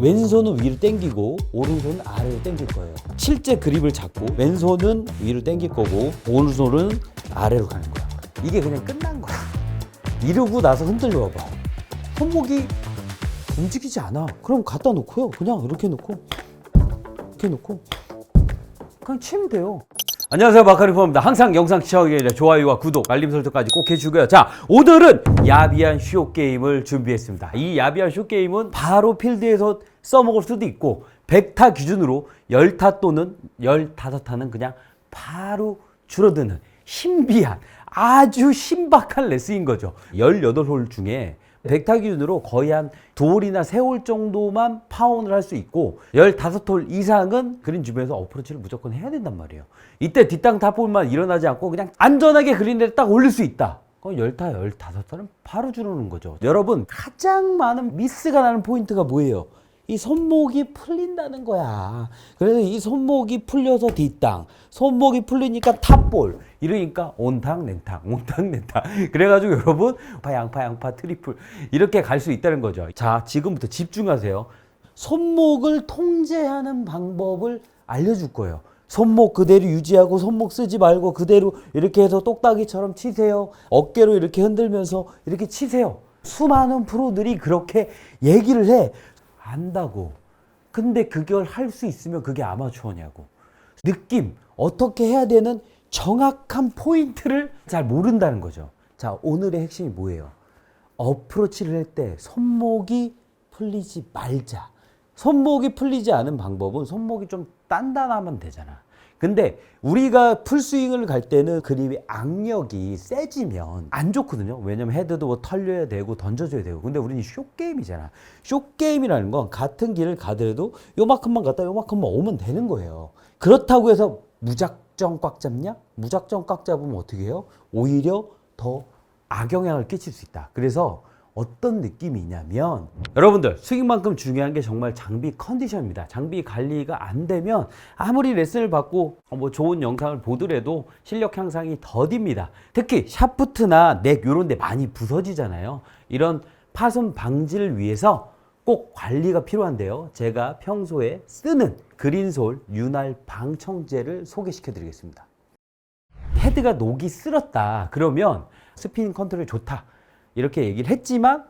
왼손은 위로 당기고 오른손은 아래로 당길 거예요. 실제 그립을 잡고 왼손은 위로 당길 거고 오른손은 아래로 가는 거야. 이게 그냥 끝난 거야. 이러고 나서 흔들려 봐봐. 손목이 움직이지 않아. 그럼 갖다 놓고요. 그냥 이렇게 놓고 이렇게 놓고 그냥 치면 돼요. 안녕하세요 마카리포입니다. 항상 영상 시청하기 전에 좋아요와 구독, 알림 설정까지 꼭 해주고요. 자 오늘은 야비한 쇼 게임을 준비했습니다. 이 야비한 쇼 게임은 바로 필드에서 써먹을 수도 있고 100타 기준으로 10타 또는 15타는 그냥 바로 줄어드는 신비한 아주 신박한 레슨인 거죠. 18홀 중에 100타 기준으로 거의 한 두홀이나 세홀 정도만 파혼을 할 수 있고 15홀 이상은 그린 주변에서 어프로치를 무조건 해야 된단 말이에요. 이때 뒷땅 타볼만 일어나지 않고 그냥 안전하게 그린에 딱 올릴 수 있다. 그럼 10타, 15타는 바로 줄어드는 거죠. 여러분 가장 많은 미스가 나는 포인트가 뭐예요? 이 손목이 풀린다는 거야. 그래서 이 손목이 풀려서 뒷땅, 손목이 풀리니까 탑볼, 이러니까 온탕 낸탕, 온탕 낸탕. 그래가지고 여러분 양파 양파 양파 트리플 이렇게 갈 수 있다는 거죠. 자 지금부터 집중하세요. 손목을 통제하는 방법을 알려줄 거예요. 손목 그대로 유지하고 손목 쓰지 말고 그대로 이렇게 해서 똑딱이처럼 치세요. 어깨로 이렇게 흔들면서 이렇게 치세요. 수많은 프로들이 그렇게 얘기를 해. 안다고. 근데 그걸 할 수 있으면 그게 아마추어냐고. 느낌, 어떻게 해야 되는 정확한 포인트를 잘 모른다는 거죠. 자, 오늘의 핵심이 뭐예요? 어프로치를 할 때 손목이 풀리지 말자. 손목이 풀리지 않은 방법은 손목이 좀 단단하면 되잖아. 근데 우리가 풀스윙을 갈 때는 그립이 악력이 세지면 안 좋거든요. 왜냐면 헤드도 뭐 털려야 되고 던져줘야 되고. 근데 우리는 쇼게임이잖아. 쇼게임이라는 건 같은 길을 가더라도 요만큼만 갔다 요만큼만 오면 되는 거예요. 그렇다고 해서 무작정 꽉 잡냐? 무작정 꽉 잡으면 어떻게 해요? 오히려 더 악영향을 끼칠 수 있다. 그래서 어떤 느낌이냐면 여러분들 스윙만큼 중요한 게 정말 장비 컨디션입니다. 장비 관리가 안 되면 아무리 레슨을 받고 뭐 좋은 영상을 보더라도 실력 향상이 더딥니다. 특히 샤프트나 넥 이런 데 많이 부서지잖아요. 이런 파손 방지를 위해서 꼭 관리가 필요한데요. 제가 평소에 쓰는 그린솔 윤활 방청제를 소개시켜 드리겠습니다. 헤드가 녹이 쓸었다. 그러면 스피닝 컨트롤이 좋다. 이렇게 얘기를 했지만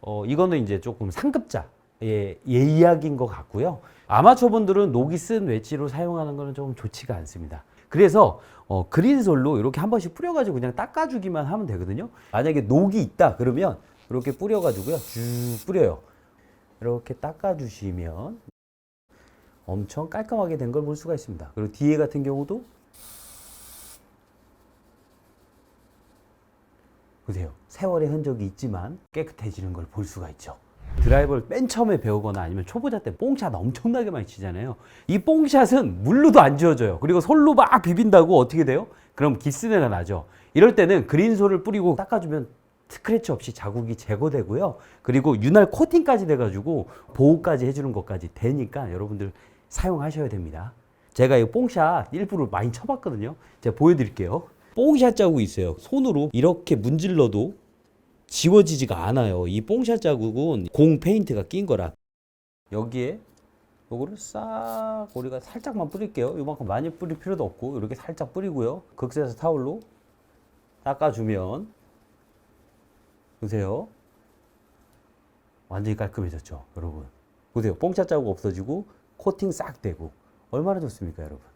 어, 이거는 이제 조금 상급자의 예, 이야기인 것 같고요. 아마추어분들은 녹이 쓴 웨지로 사용하는 거는 조금 좋지가 않습니다. 그래서 어, 그린솔로 이렇게 한 번씩 뿌려가지고 그냥 닦아주기만 하면 되거든요. 만약에 녹이 있다 그러면 이렇게 뿌려가지고요 쭉 뿌려요. 이렇게 닦아주시면 엄청 깔끔하게 된 걸 볼 수가 있습니다. 그리고 뒤에 같은 경우도 보세요. 세월의 흔적이 있지만 깨끗해지는 걸 볼 수가 있죠. 드라이버를 맨 처음에 배우거나 아니면 초보자 때 뽕샷 엄청나게 많이 치잖아요. 이 뽕샷은 물로도 안 지워져요. 그리고 솔로 막 비빈다고 어떻게 돼요? 그럼 기스내가 나죠. 이럴 때는 그린솔을 뿌리고 닦아주면 스크래치 없이 자국이 제거되고요. 그리고 윤활 코팅까지 돼가지고 보호까지 해주는 것까지 되니까 여러분들 사용하셔야 됩니다. 제가 이 뽕샷 일부러 많이 쳐봤거든요. 제가 보여드릴게요. 뽕샷 자국이 있어요. 손으로 이렇게 문질러도 지워지지가 않아요. 이 뽕샷 자국은 공 페인트가 낀 거라. 여기에 요거를 싹 우리가 살짝만 뿌릴게요. 요만큼 많이 뿌릴 필요도 없고 이렇게 살짝 뿌리고요. 극세사 타올로 닦아주면 보세요. 완전히 깔끔해졌죠, 여러분. 보세요. 뽕샷 자국 없어지고 코팅 싹 되고 얼마나 좋습니까, 여러분?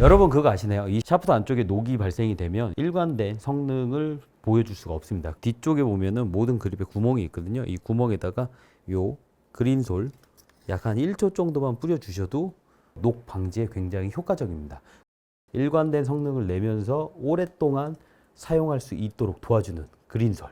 여러분 그거 아시나요? 이 샤프트 안쪽에 녹이 발생이 되면 일관된 성능을 보여줄 수가 없습니다. 뒤쪽에 보면은 모든 그립에 구멍이 있거든요. 이 구멍에다가 요 그린솔 약 한 1초 정도만 뿌려주셔도 녹 방지에 굉장히 효과적입니다. 일관된 성능을 내면서 오랫동안 사용할 수 있도록 도와주는 그린솔.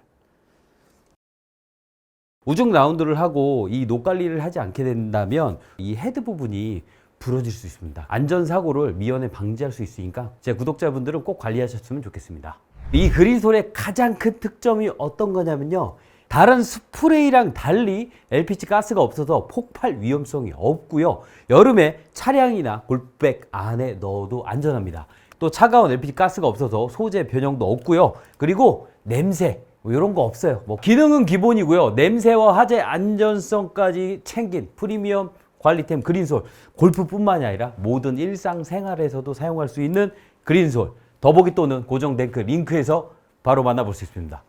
우중 라운드를 하고 이 녹 관리를 하지 않게 된다면 이 헤드 부분이 부러질 수 있습니다. 안전사고를 미연에 방지할 수 있으니까 제 구독자분들은 꼭 관리하셨으면 좋겠습니다. 이 그린솔의 가장 큰 특점이 어떤 거냐면요. 다른 스프레이랑 달리 LPG 가스가 없어서 폭발 위험성이 없고요. 여름에 차량이나 골백 안에 넣어도 안전합니다. 또 차가운 LPG 가스가 없어서 소재 변형도 없고요. 그리고 냄새 뭐 이런 거 없어요. 뭐 기능은 기본이고요. 냄새와 화재 안전성까지 챙긴 프리미엄 관리템 그린솔. 골프뿐만이 아니라 모든 일상 생활에서도 사용할 수 있는 그린솔. 더보기 또는 고정 링크 링크에서 바로 만나볼 수 있습니다.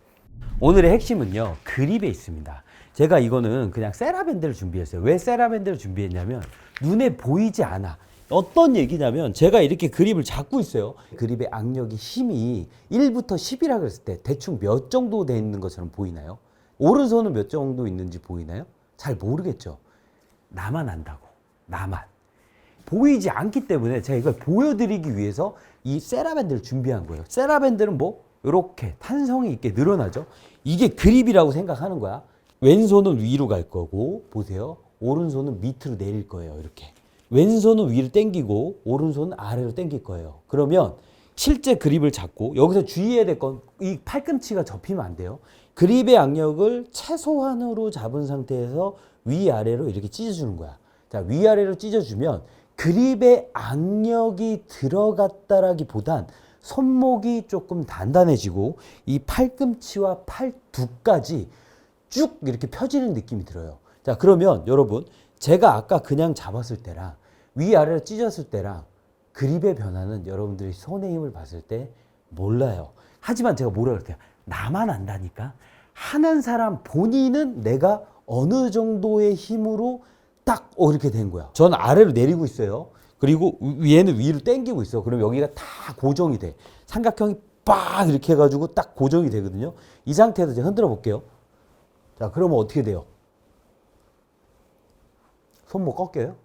오늘의 핵심은요 그립에 있습니다. 제가 이거는 그냥 세라밴드를 준비했어요. 왜 세라밴드를 준비했냐면 눈에 보이지 않아. 어떤 얘기냐면 제가 이렇게 그립을 잡고 있어요. 그립의 악력이 힘이 1부터 10이라 그랬을 때 대충 몇 정도 돼 있는 것처럼 보이나요? 오른손은 몇 정도 있는지 보이나요? 잘 모르겠죠. 나만 안다고. 나만. 보이지 않기 때문에 제가 이걸 보여드리기 위해서 이 세라밴드를 준비한 거예요. 세라밴드는 뭐 이렇게 탄성이 있게 늘어나죠. 이게 그립이라고 생각하는 거야. 왼손은 위로 갈 거고 보세요. 오른손은 밑으로 내릴 거예요. 이렇게. 왼손은 위로 당기고 오른손은 아래로 당길 거예요. 그러면 실제 그립을 잡고 여기서 주의해야 될 건 이 팔꿈치가 접히면 안 돼요. 그립의 악력을 최소한으로 잡은 상태에서 위아래로 이렇게 찢어주는 거야. 자, 위아래로 찢어주면 그립의 악력이 들어갔다라기보단 손목이 조금 단단해지고 이 팔꿈치와 팔두까지 쭉 이렇게 펴지는 느낌이 들어요. 자, 그러면 여러분, 제가 아까 그냥 잡았을 때랑 위아래로 찢었을 때랑 그립의 변화는 여러분들이 손의 힘을 봤을 때 몰라요. 하지만 제가 뭐라 그랬어요? 나만 안다니까. 하는 사람 본인은 내가 어느 정도의 힘으로 딱 어, 이렇게 된 거야. 전 아래로 내리고 있어요. 그리고 위에는 위로 당기고 있어. 그럼 여기가 다 고정이 돼. 삼각형이 빡 이렇게 해가지고 딱 고정이 되거든요. 이 상태에서 제가 흔들어 볼게요. 자, 그러면 어떻게 돼요? 손목 꺾여요?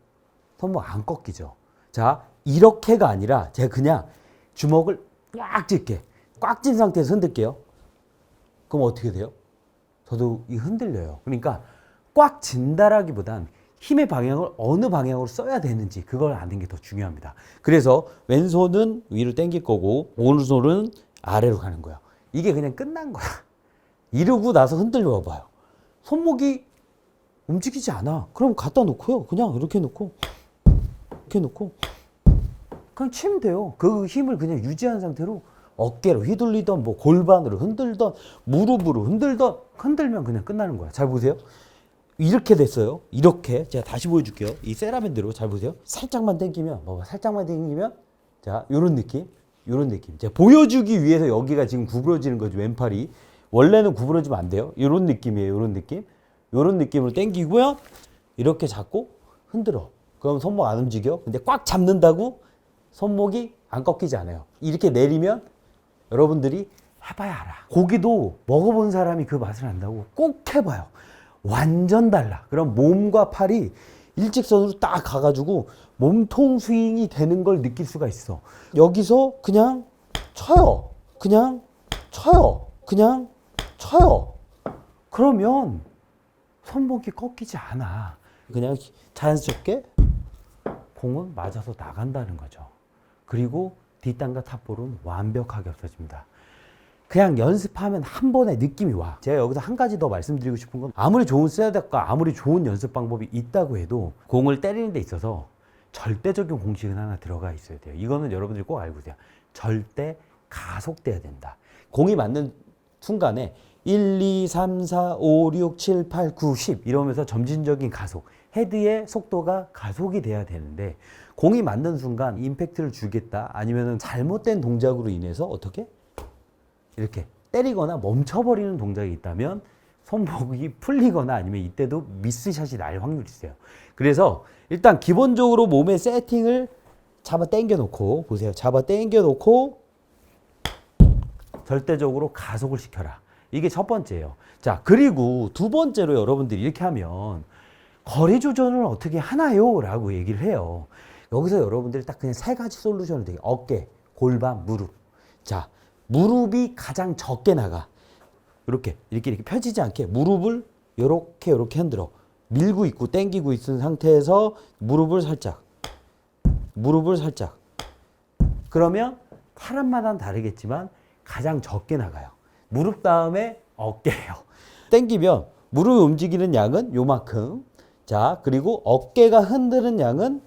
손목 안 꺾이죠. 자, 이렇게가 아니라 제가 그냥 주먹을 꽉 쥘게. 꽉 찐 상태에서 흔들게요. 그럼 어떻게 돼요? 저도 이 흔들려요. 그러니까 꽉 진다라기보단 힘의 방향을 어느 방향으로 써야 되는지 그걸 아는 게 더 중요합니다. 그래서 왼손은 위로 당길 거고 오른손은 아래로 가는 거야. 이게 그냥 끝난 거야. 이러고 나서 흔들려 봐요. 손목이 움직이지 않아. 그럼 갖다 놓고요. 그냥 이렇게 놓고 이렇게 놓고 그냥 치면 돼요. 그 힘을 그냥 유지한 상태로 어깨로 휘둘리던 뭐 골반으로 흔들던 무릎으로 흔들던 흔들면 그냥 끝나는 거야. 잘 보세요. 이렇게 됐어요. 이렇게 제가 다시 보여줄게요. 이 세라밴드로 잘 보세요. 살짝만 당기면 봐봐. 살짝만 당기면 자 요런 느낌, 요런 느낌. 제가 보여주기 위해서 여기가 지금 구부러지는 거죠. 왼팔이 원래는 구부러지면 안 돼요. 요런 느낌이에요. 요런 느낌. 요런 느낌으로 당기고요. 이렇게 잡고 흔들어. 그럼 손목 안 움직여. 근데 꽉 잡는다고 손목이 안 꺾이지 않아요. 이렇게 내리면 여러분들이 해봐야 알아. 고기도 먹어본 사람이 그 맛을 안다고 꼭 해봐요. 완전 달라. 그럼 몸과 팔이 일직선으로 딱 가가지고 몸통 스윙이 되는 걸 느낄 수가 있어. 여기서 그냥 쳐요. 그냥 쳐요. 그냥 쳐요. 그러면 손목이 꺾이지 않아. 그냥 자연스럽게 공은 맞아서 나간다는 거죠. 그리고 뒷땅과 탑볼은 완벽하게 없어집니다. 그냥 연습하면 한 번에 느낌이 와. 제가 여기서 한 가지 더 말씀드리고 싶은 건 아무리 좋은 셋업과 아무리 좋은 연습 방법이 있다고 해도 공을 때리는 데 있어서 절대적인 공식은 하나 들어가 있어야 돼요. 이거는 여러분들이 꼭 알고 계세요. 절대 가속돼야 된다. 공이 맞는 순간에 1, 2, 3, 4, 5, 6, 7, 8, 9, 10 이러면서 점진적인 가속, 헤드의 속도가 가속이 돼야 되는데 공이 맞는 순간 임팩트를 주겠다 아니면 잘못된 동작으로 인해서 어떻게 이렇게 때리거나 멈춰버리는 동작이 있다면 손목이 풀리거나 아니면 이때도 미스샷이 날 확률이 있어요. 그래서 일단 기본적으로 몸의 세팅을 잡아 당겨 놓고 보세요. 잡아 당겨 놓고 절대적으로 가속을 시켜라. 이게 첫 번째예요. 자, 그리고 두 번째로 여러분들이 이렇게 하면 거리 조절을 어떻게 하나요? 라고 얘기를 해요. 여기서 여러분들이 딱 그냥 세 가지 솔루션을 되게 어깨, 골반, 무릎. 자, 무릎이 가장 적게 나가. 이렇게 이렇게 이렇게 펴지지 않게 무릎을 이렇게 이렇게 흔들어 밀고 있고 당기고 있는 상태에서 무릎을 살짝 무릎을 살짝 그러면 사람마다 다르겠지만 가장 적게 나가요. 무릎 다음에 어깨예요. 당기면 무릎이 움직이는 양은 요만큼. 자, 그리고 어깨가 흔드는 양은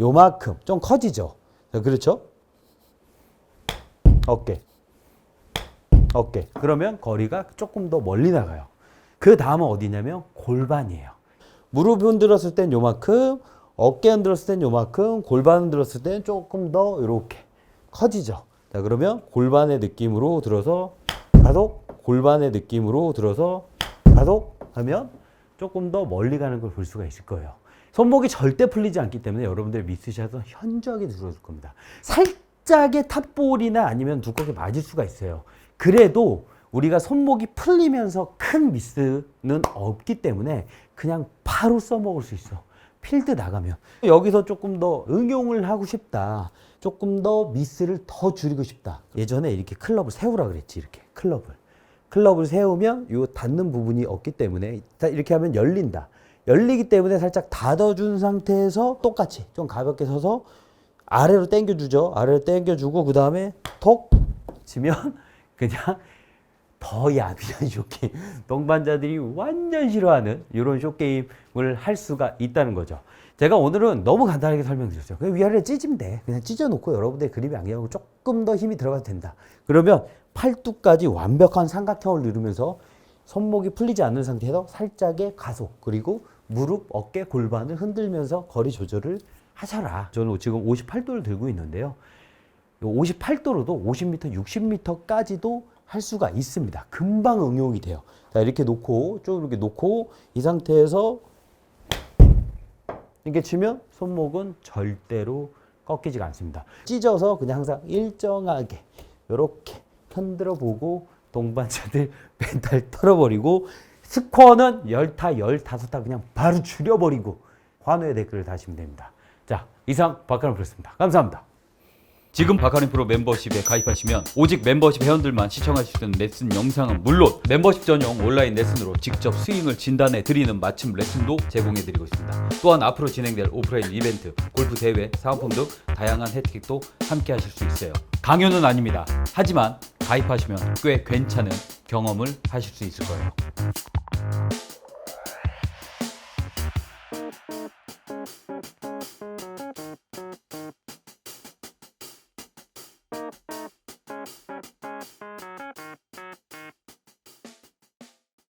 요만큼. 좀 커지죠. 자, 그렇죠? 어깨. 어깨. 그러면 거리가 조금 더 멀리 나가요. 그 다음은 어디냐면 골반이에요. 무릎 흔들었을 땐 요만큼, 어깨 흔들었을 땐 요만큼, 골반 흔들었을 땐 조금 더 이렇게 커지죠. 자, 그러면 골반의 느낌으로 들어서 가속, 골반의 느낌으로 들어서 가속 하면 조금 더 멀리 가는 걸 볼 수가 있을 거예요. 손목이 절대 풀리지 않기 때문에 여러분들 미스샷은 현저하게 줄어들 겁니다. 살짝의 탑볼이나 아니면 두껍게 맞을 수가 있어요. 그래도 우리가 손목이 풀리면서 큰 미스는 없기 때문에 그냥 바로 써먹을 수 있어. 필드 나가면. 여기서 조금 더 응용을 하고 싶다. 조금 더 미스를 더 줄이고 싶다. 예전에 이렇게 클럽을 세우라 그랬지. 이렇게 클럽을. 클럽을 세우면 요 닿는 부분이 없기 때문에 다 이렇게 하면 열린다. 열리기 때문에 살짝 닫아준 상태에서 똑같이 좀 가볍게 서서 아래로 당겨주죠. 아래로 당겨주고 그 다음에 톡 치면 그냥 더 야비한 쇼게임. 동반자들이 완전 싫어하는 이런 쇼게임을 할 수가 있다는 거죠. 제가 오늘은 너무 간단하게 설명드렸어요 그냥 위아래를 찢으면 돼. 그냥 찢어놓고 여러분들 그립이 안경하고 조금 더 힘이 들어가도 된다. 그러면 팔뚝까지 완벽한 삼각형을 이루면서 손목이 풀리지 않는 상태에서 살짝의 가속 그리고 무릎, 어깨, 골반을 흔들면서 거리 조절을 하셔라 저는 지금 58도를 들고 있는데요 58도로도 50m, 60m까지도 할 수가 있습니다. 금방 응용이 돼요. 자, 이렇게 놓고, 쭉 이렇게 놓고, 이 상태에서 이렇게 치면 손목은 절대로 꺾이지가 않습니다. 찢어서 그냥 항상 일정하게 이렇게 흔들어 보고 동반자들 멘탈 털어버리고 스코어는 열타 열다섯타 그냥 바로 줄여버리고 환호의 댓글을 다시면 됩니다. 자 이상 박가람 프로였습니다. 감사합니다. 지금 바카린 프로 멤버십에 가입하시면 오직 멤버십 회원들만 시청하실 수 있는 레슨 영상은 물론 멤버십 전용 온라인 레슨으로 직접 스윙을 진단해 드리는 맞춤 레슨도 제공해 드리고 있습니다. 또한 앞으로 진행될 오프라인 이벤트, 골프 대회, 사은품 등 다양한 혜택도 함께 하실 수 있어요. 강요는 아닙니다. 하지만 가입하시면 꽤 괜찮은 경험을 하실 수 있을 거예요.